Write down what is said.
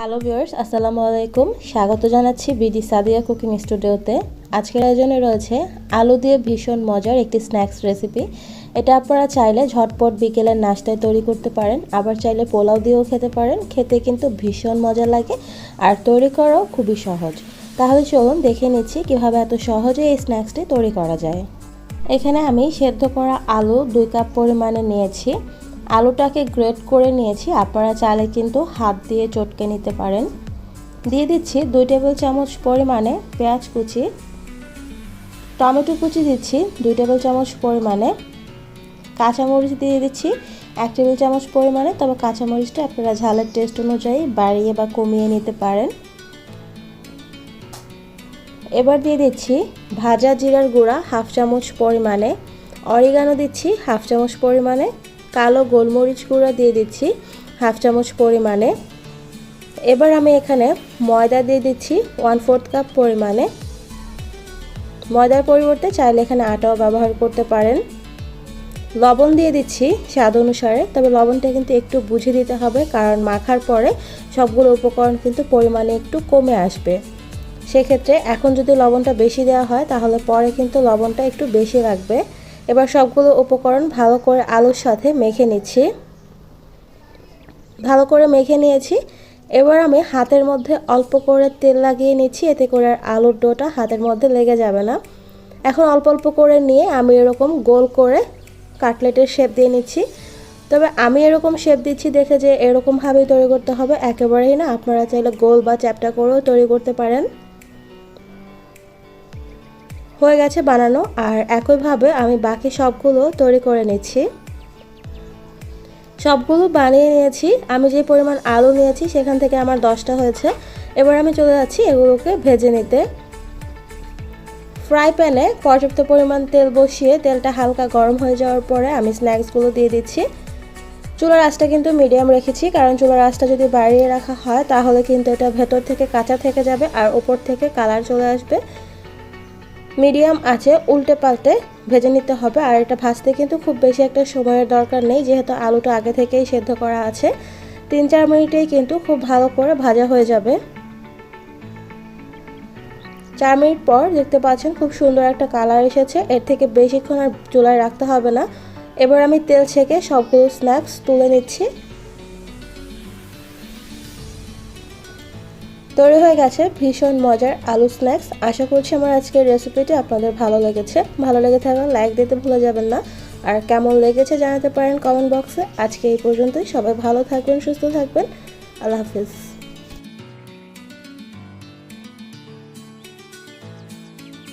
Hello viewers আসসালামু আলাইকুম। স্বাগত জানাচ্ছি বিডি সাদিয়া কুকিং স্টুডিওতে আজকের আয়োজনে রয়েছে আলু দিয়ে ভীষণ মজার একটি স্ন্যাক্স রেসিপি এটা আপনারা চাইলে ঝটপট বিকেলের নাস্তায় তৈরি করতে পারেন, আবার চাইলে পোলাও দিয়েও খেতে পারেন। খেতে কিন্তু ভীষণ মজা লাগে আর তৈরি করাও খুবই সহজ। তাহলে চলুন দেখে নিচ্ছি কীভাবে এত সহজে এই স্ন্যাক্সটি তৈরি করা যায়। এখানে আমি সেদ্ধ করা আলু দুই কাপ পরিমাণে নিয়েছি। আলুটাকে গ্রেট করে নিয়েছি। আপনারা চাইলে কিন্তু হাত দিয়ে চটকে নিতে পারেন। দিয়ে দিচ্ছি দুই টেবিল চামচ পরিমাণে পেঁয়াজ কুচি। টমেটো কুচি দিচ্ছি দুই টেবিল চামচ পরিমাণে। কাঁচামরিচ দিয়ে দিচ্ছি এক টেবিল চামচ পরিমাণে। তবে কাঁচামরিচটা আপনারা ঝালের টেস্ট অনুযায়ী বাড়িয়ে বা কমিয়ে নিতে পারেন। এবার দিয়ে দিচ্ছি ভাজা জিরার গুঁড়া হাফ চামচ পরিমাণে। অরিগানো দিচ্ছি হাফ চামচ পরিমাণে। কালো গোলমরিচ গুঁড়া দিয়ে দিচ্ছি, হাফ চামচ পরিমাণে। এবার আমি এখানে ময়দা দিয়ে দিচ্ছি ওয়ান ফোর্থ কাপ পরিমাণে। ময়দার পরিবর্তে চাইলে এখানে আটাও ব্যবহার করতে পারেন। লবণ দিয়ে দিচ্ছি স্বাদ অনুসারে, তবে লবণটা কিন্তু একটু বুঝে দিতে হবে, কারণ মাখার পরে সবগুলো উপকরণ কিন্তু পরিমাণে একটু কমে আসবে। সেক্ষেত্রে এখন যদি লবণটা বেশি দেওয়া হয়, তাহলে পরে কিন্তু লবণটা একটু বেশি লাগবে। এবার সবগুলো উপকরণ ভালো করে আলুর সাথে মেখে নিচ্ছি। ভালো করে মেখে নিয়েছি। এবার আমি হাতের মধ্যে অল্প করে তেল লাগিয়ে নিচ্ছি, এতে করে আলুর ডোটা হাতের মধ্যে লেগে যাবে না। এখন অল্প অল্প করে নিয়ে আমি এরকম গোল করে কাটলেটের শেপ দিয়ে নিচ্ছি। তবে আমি এরকম শেপ দিচ্ছি দেখে যে এরকমভাবেই তৈরি করতে হবে। একেবারেই না, আপনারা চাইলে গোল বা চ্যাপটা করেও তৈরি করতে পারেন। হয়ে গেছে বানানো, আর একইভাবে আমি বাকি সবগুলো তৈরি করে নিচ্ছি। সবগুলো বানিয়ে নিয়েছি। আমি যে পরিমাণ আলু নিয়েছি সেখান থেকে আমার দশটা হয়েছে। এবার আমি চলে যাচ্ছি এগুলোকে ভেজে নিতে। ফ্রাই প্যানে পর্যাপ্ত পরিমাণ তেল বসিয়ে তেলটা হালকা গরম হয়ে যাওয়ার পরে আমি স্ন্যাক্সগুলো দিয়ে দিচ্ছি। চুলার আঁচটা কিন্তু মিডিয়াম রেখেছি, কারণ চুলার আঁচটা যদি বাড়িয়ে রাখা হয় তাহলে কিন্তু এটা ভেতর থেকে কাঁচা থেকে যাবে আর ওপর থেকে কালার চলে আসবে। মিডিয়াম আছে, উল্টে পাল্টে ভেজে নিতে হবে। আর এটা ভাজতে কিন্তু খুব বেশি একটা সময়ের দরকার নেই, যেহেতু আলুটা আগে থেকেই সেদ্ধ করা আছে। তিন চার মিনিটেই কিন্তু খুব ভালো করে ভাজা হয়ে যাবে। চার মিনিট পর দেখতে পাচ্ছেন খুব সুন্দর একটা কালার এসেছে। এর থেকে বেশিক্ষণ আর চুলায় রাখতে হবে না। এবার আমি তেল ছেঁকে সবগুলো স্ন্যাক্স তুলে নিচ্ছি। তৈরি হয়ে গেছে ভীষণ মজার আলু স্ন্যাক্স আশা করছি আমার আজকের রেসিপিটি আপনাদের ভালো লেগেছে। ভালো লেগে থাকলে লাইক দিতে ভুলে যাবেন না। আর কেমন লেগেছে জানাতে পারেন কমেন্ট বক্সে আজকে এই পর্যন্তই। সবাই ভালো থাকবেন, সুস্থ থাকবেন। আল্লাহ হাফিজ।